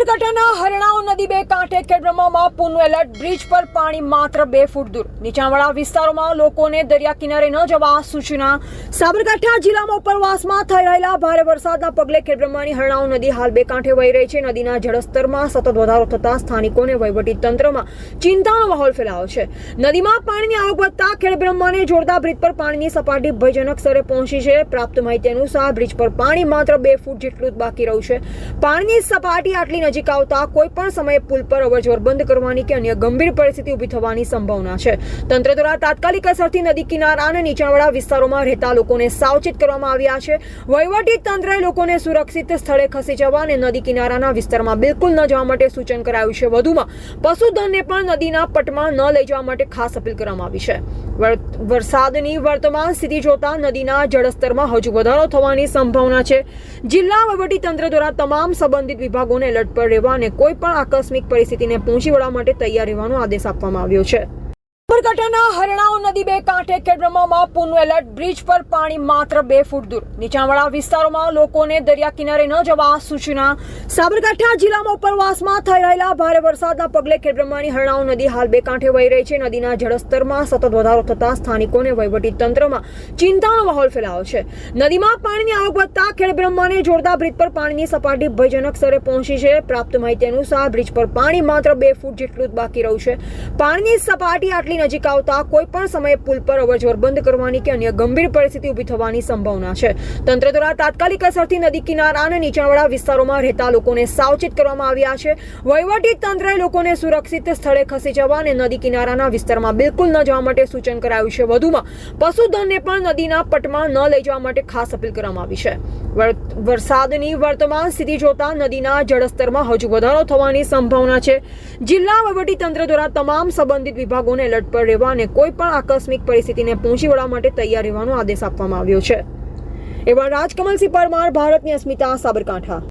સાબરકાંઠાના હરણાવ ખેડબ્રહ્મામાં પૂરનું alert, bridge પર પાણી માત્ર બે ફૂટ દૂર. નીચાણવાળા વિસ્તારોમાં લોકોને દરિયા કિનારે ન જવા સૂચના. સાબરકાંઠા જિલ્લામાં ઉપરવાસમાં થઈ રહેલા ભારે વરસાદના પગલે ખેડબ્રહ્માની હરણાવ નદી હાલ બે કાંઠે વહી રહી છે. નદીના જળસ્તરમાં સતત વધારો થતાં સ્થાનિકોને તંત્રમાં ચિંતાનો માહોલ ફેલાયો છે. નદીમાં પાણીની આવક વધતા ખેડબ્રહ્માને જોડતા બ્રિજ પર પાણીની સપાટી ભયજનક સ્તરે પહોંચી છે. પ્રાપ્ત માહિતી અનુસાર બ્રિજ પર પાણી માત્ર બે ફૂટ જેટલું જ બાકી રહ્યું છે. પાણીની સપાટી આટલી નજીક આવતા કોઈ પણ સમયે પુલ પર અવરજવર બંધ કરવાની કે અન્ય ગંભીર પરિસ્થિતિ ઊભી થવાની સંભાવના છે. તંત્ર દ્વારા તાત્કાલિક અસરથી નદી કિનારા અને નીચાણવાળા વિસ્તારોમાં રહેતા લોકોને સાવચેત કરવામાં આવ્યા છે. વહીવટી તંત્રએ લોકોને સુરક્ષિત સ્થળે ખસી જવા અને નદી કિનારાના વિસ્તારમાં બિલકુલ ન જવા માટે સૂચન કરાયું છે. વધુમાં, પશુધનને પણ નદીના પટમાં ન લઈ જવા માટે ખાસ અપીલ કરવામાં આવી છે. વરસાદની વર્તમાન સ્થિતિ જોતા નદીના જળસ્તરમાં હજુ વધારો થવાની સંભાવના છે. જિલ્લા વહીવટી તંત્ર દ્વારા તમામ સંબંધિત વિભાગોને એલર્ટ પર રહેવા અને કોઈ પણ આકસ્મિક પરિસ્થિતિને પહોંચી વળવા માટે તૈયાર રહેવાનો આદેશ આપવામાં આવ્યો છે. સાબરકાંઠાના હરણાવ નદી બે કાંઠે ખેડબ્રહ્મામાં પૂરનું એલર્ટ, બ્રિજ પર પાણી માત્ર બે ફૂટ દૂર. નીચાણવાળા વિસ્તારોમાં લોકોને દરિયા કિનારે ન જવા સૂચના. સાબરકાંઠા જિલ્લામાં ઉપરવાસમાં થઈ રહેલા ભારે વરસાદના પગલે ખેડબ્રહ્માની હરણાવ નદી હાલ બે કાંઠે વહી રહી છે. નદીના જળસ્તરમાં સતત વધારો થતાં સ્થાનિકોને વહીવટી તંત્રમાં ચિંતાનો માહોલ ફેલાયો છે. નદીમાં પાણીની આવક વધતા ખેડબ્રહ્માને જોડતા બ્રિજ પર પાણીની સપાટી ભયજનક સ્તરે પહોંચી છે. પ્રાપ્ત માહિતી અનુસાર બ્રિજ પર પાણી માત્ર બે ફૂટ જેટલું જ બાકી રહ્યું છે. પાણીની સપાટી આટલી નજીક આવતા કોઈ પણ સમયે પુલ પર અવરજવર બંધ કરવાની કે અન્ય ગંભીર પરિસ્થિતિ ઊભી થવાની સંભાવના છે. તંત્ર દ્વારા તાત્કાલિક અસરથી નદી કિનારા અને નીચાણવાળા વિસ્તારોમાં રહેતા લોકોને સાવચેત કરવામાં આવ્યા છે. વહીવટી તંત્રએ લોકોને સુરક્ષિત સ્થળે ખસી જવા અને નદી કિનારાના વિસ્તારમાં બિલકુલ ન જવા માટે સૂચન કરાયું છે. વધુમાં, પશુધનને પણ નદીના પટમાં ન લઈ જવા માટે ખાસ અપીલ કરવામાં આવી છે. વર- વરસાદની વર્તમાન સ્થિતિ જોતા નદીના જળસ્તરમાં હજુ વધારો થવાની સંભાવના છે. જિલ્લા વહીવટી તંત્ર દ્વારા તમામ સંબંધિત વિભાગોને એલર્ટ પર રહેવા અને કોઈ પણ આકસ્મિક પરિસ્થિતિને પહોંચી વળવા માટે તૈયાર રહેવાનો આદેશ આપવામાં આવ્યો છે. એવા રાજકમલસિંહ પરમાર, ભારતની અસ્મિતા, સાબરકાંઠા.